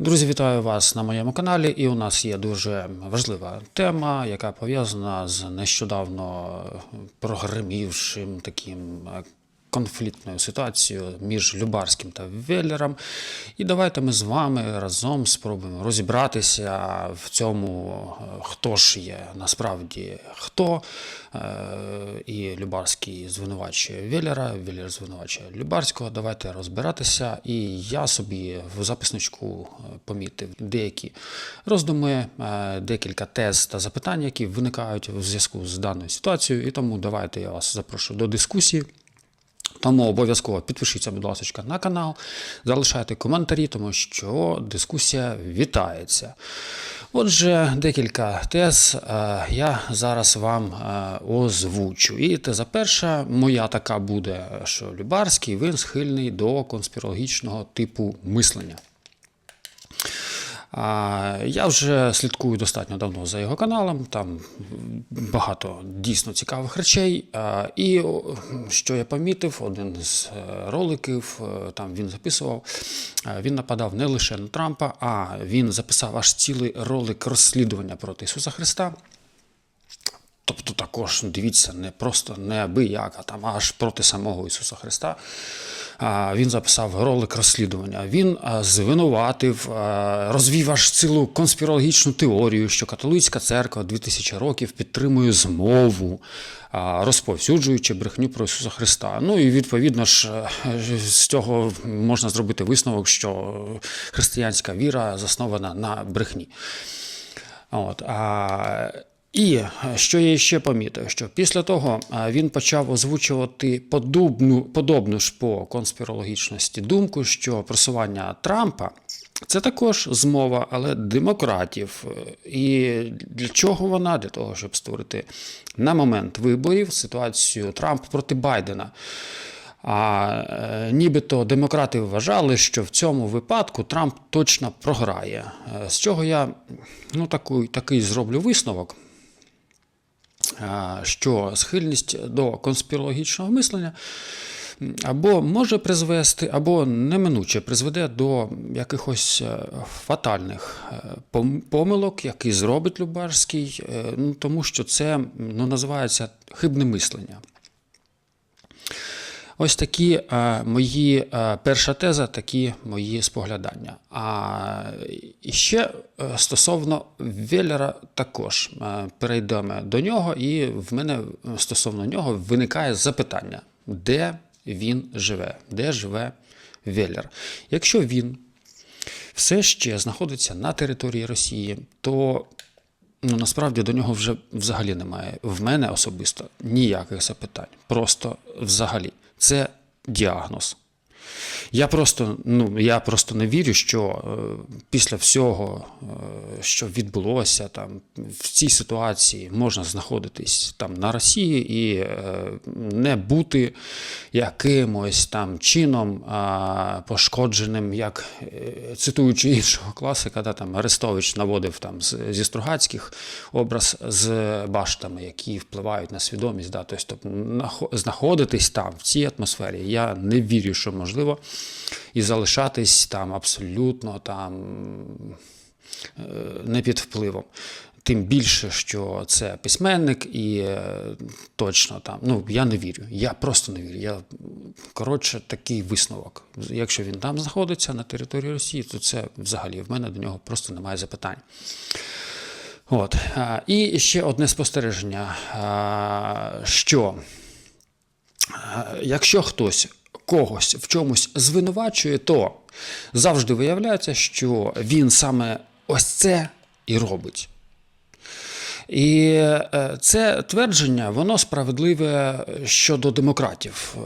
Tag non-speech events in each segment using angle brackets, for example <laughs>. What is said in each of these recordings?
Друзі, вітаю вас на моєму каналі. І у нас є дуже важлива тема, яка пов'язана з нещодавно прогремівшим таким конфліктною ситуацією між Любарським та Веллером. І давайте ми з вами разом спробуємо розібратися в цьому, е, хто ж є насправді хто. Е, І Любарський звинувачує Веллера, Веллер звинувачує Любарського. Давайте розбиратися. І я собі в записничку е, помітив деякі роздуми, декілька тез та запитань, які виникають у зв'язку з даною ситуацією. І тому давайте я вас запрошую до дискусії. Тому обов'язково підпишіться, будь ласка, на канал, залишайте коментарі, тому що дискусія вітається. Отже, декілька тез е, я зараз вам е, озвучу. І теза перша, моя така буде, що Любарський він схильний до конспірологічного типу мислення. Я вже слідкую достатньо давно за його каналом, там багато дійсно цікавих речей. І що я помітив, один з е, роликів, е, там він записував, е, він нападав не лише на Трампа, а він записав аж цілий ролик розслідування проти Ісуса Христа. Тобто також дивіться, не просто неабияк, а там аж проти самого Ісуса Христа. Він записав ролик розслідування. Він звинуватив, розвів аж цілу конспірологічну теорію, що католицька церква 2000 років підтримує змову, розповсюджуючи брехню про Ісуса Христа. Ну і відповідно ж е, з цього можна зробити висновок, що християнська віра заснована на брехні. От, а, і е, що я ще помітив, що після того е, він почав озвучувати подобну, подобну ж по конспірологічності думку, що просування Трампа це також змова, але демократів. І для чого вона? Для того, щоб створити на момент виборів ситуацію Трамп проти Байдена. А е, нібито демократи вважали, що в цьому випадку Трамп точно програє. Е, З чого я ну, таку, такий зроблю висновок, е, що схильність до конспірологічного мислення або може призвести, або неминуче призведе до якихось е, фатальних е, помилок, які зробить Любарський, е, ну, тому що це ну, називається хибне мислення. Ось такі е, мої е, перша теза, такі мої споглядання. А і ще е, стосовно Веллера також перейдемо до нього, і в мене стосовно нього виникає запитання, де він живе, де живе Веллер. Якщо він все ще знаходиться на території Росії, то ну, насправді до нього вже взагалі немає. В мене особисто ніяких запитань. Просто взагалі. Це діагноз. Я просто, ну, я просто не вірю, що е, після всього, е, що відбулося там, в цій ситуації, можна знаходитись там на Росії і е, не бути якимось там чином пошкодженим, як цитуючи іншого класика, да, там Арестович наводив там зі Стругацьких образ з баштами, які впливають на свідомість. Да, тобто знаходитись там в цій атмосфері. Я не вірю, що можливо, і залишатись там абсолютно там е, не під впливом. Тим більше, що це письменник, і е, точно там. Ну, я не вірю. Я просто не вірю. Я, коротше, такий висновок. Якщо він там знаходиться на території Росії, то це взагалі в мене до нього просто немає запитань. От. І ще одне спостереження, що якщо хтось когось в чомусь звинувачує, то завжди виявляється, що він саме ось це і робить. І е, це твердження, воно справедливе щодо демократів. Е,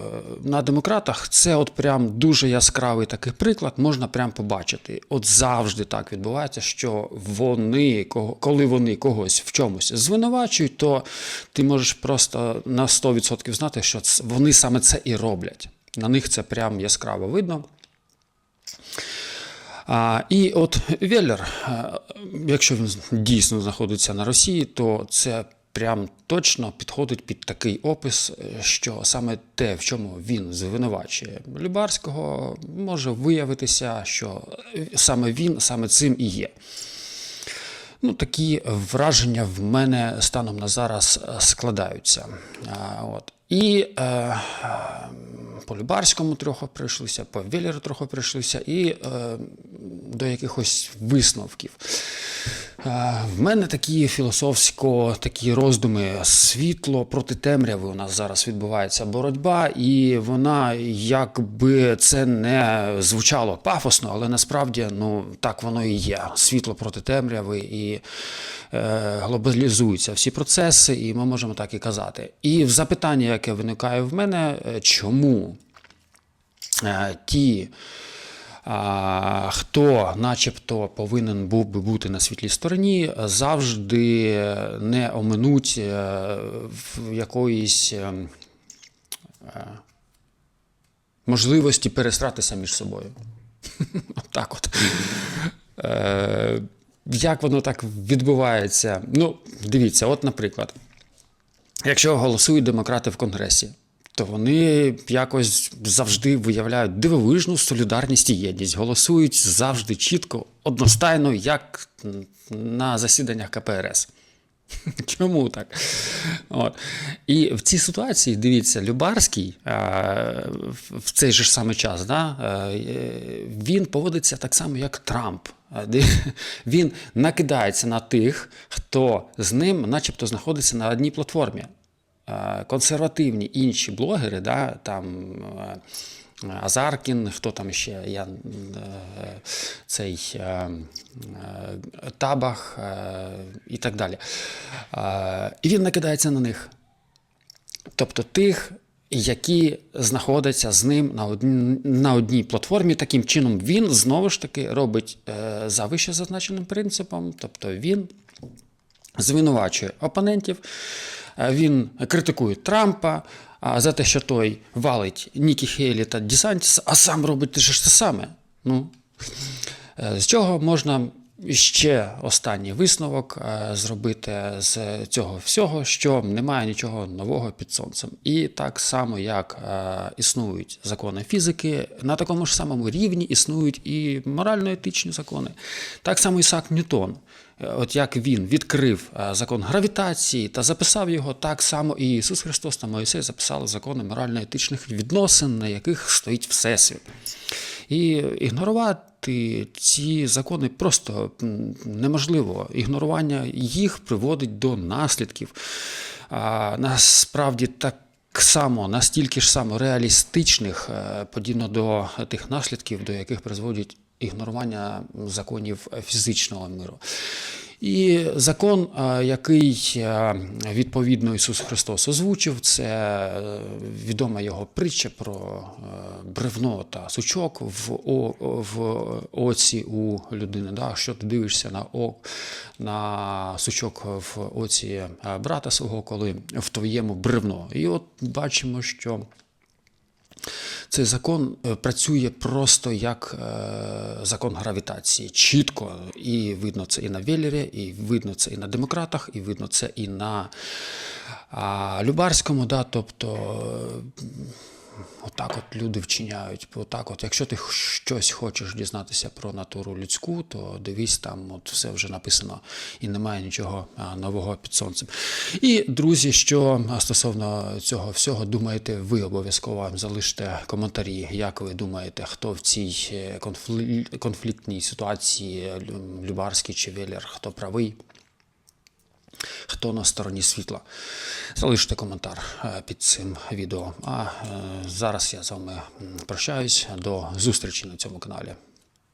На демократах це от прям дуже яскравий такий приклад, можна прям побачити. От завжди так відбувається, що вони, коли вони когось в чомусь звинувачують, то ти можеш просто на 100% знати, що вони саме це і роблять. На них це прям яскраво видно. А, і от Веллер, якщо він дійсно знаходиться на Росії, то це прям точно підходить під такий опис, що саме те, в чому він звинувачує Любарського, може виявитися, що саме він саме цим і є. Ну, такі враження в мене станом на зараз складаються. А, от. І е, по трохи прийшлися, по Велеру трохи прийшлися, і е, до якихось висновків. В мене такі філософсько такі роздуми світло проти темряви. У нас зараз відбувається боротьба, і вона, якби це не звучало пафосно, але насправді ну так воно і є. Світло проти темряви і е, глобалізуються всі процеси, і ми можемо так і казати. І в запитанні, яке виникає в мене, е, чому е, ті. Хто, начебто, повинен був би бути на світлій стороні, завжди не оминуть е, якоїсь е, е, можливості пересратися між собою. <laughs> Так от. Як воно так відбувається? Ну, дивіться, от, наприклад, якщо голосують демократи в Конгресі, то вони якось завжди виявляють дивовижну солідарність і єдність, голосують завжди чітко, одностайно, як на засіданнях КПРС. <laughs> Чому так? От. І в цій ситуації, дивіться, Любарський а, в- цей же ж самий час, да, е, він поводиться так само, як Трамп. <laughs> Він накидається на тих, хто з ним, начебто, знаходиться на одній платформі. Е, Консервативні інші блогери, да, там е, Азаркін, хто там ще, я, е, цей Табах і так далі. І він накидається на них. Тобто тих, які знаходяться з ним на одній, на одній платформі. Таким чином, він знову ж таки робить за вище зазначеним принципом, тобто він звинувачує опонентів, він критикує Трампа за те, що той валить Нікі Хейлі та Дісантіса, а сам робить те ж те саме. Ну, Е, З чого можна ще останній висновок е, зробити з цього всього, що немає нічого нового під сонцем. І так само, як е, існують закони фізики, на такому ж самому рівні існують і морально-етичні закони. Так само Ісаак Ньютон. Е, От як він відкрив закон гравітації та записав його, так само і Ісус Христос та Моїсей записали закони морально-етичних відносин, на яких стоїть Всесвіт. І ігнорувати ці закони просто неможливо. Ігнорування їх приводить до наслідків. А, насправді так само, настільки ж само реалістичних, е, подібно до тих наслідків, до яких призводять ігнорування законів фізичного миру. І закон, який відповідно Ісус Христос озвучив, це е, відома його притча про е, бревно та сучок в, о, в оці у людини. Да? Що ти дивишся на, о, на сучок в оці е, брата свого, коли в твоєму бревно. І от бачимо, що. Цей закон е, працює просто як е, закон гравітації. Чітко. І видно це і на Веллері, і видно це і на демократах, і видно це і на Любарському. Да? Тобто отак от люди вчиняють. Отак от, якщо ти щось хочеш дізнатися про натуру людську, то дивись, там от все вже написано і немає нічого нового під сонцем. І, друзі, що стосовно цього всього думаєте, ви обов'язково залиште коментарі, як ви думаєте, хто в цій е, конфлі- конфліктній ситуації, Любарський чи Веллер, хто правий. Хто на стороні світла? Залиште коментар е, під цим відео. А е, зараз я з вами прощаюсь. До зустрічі на цьому каналі.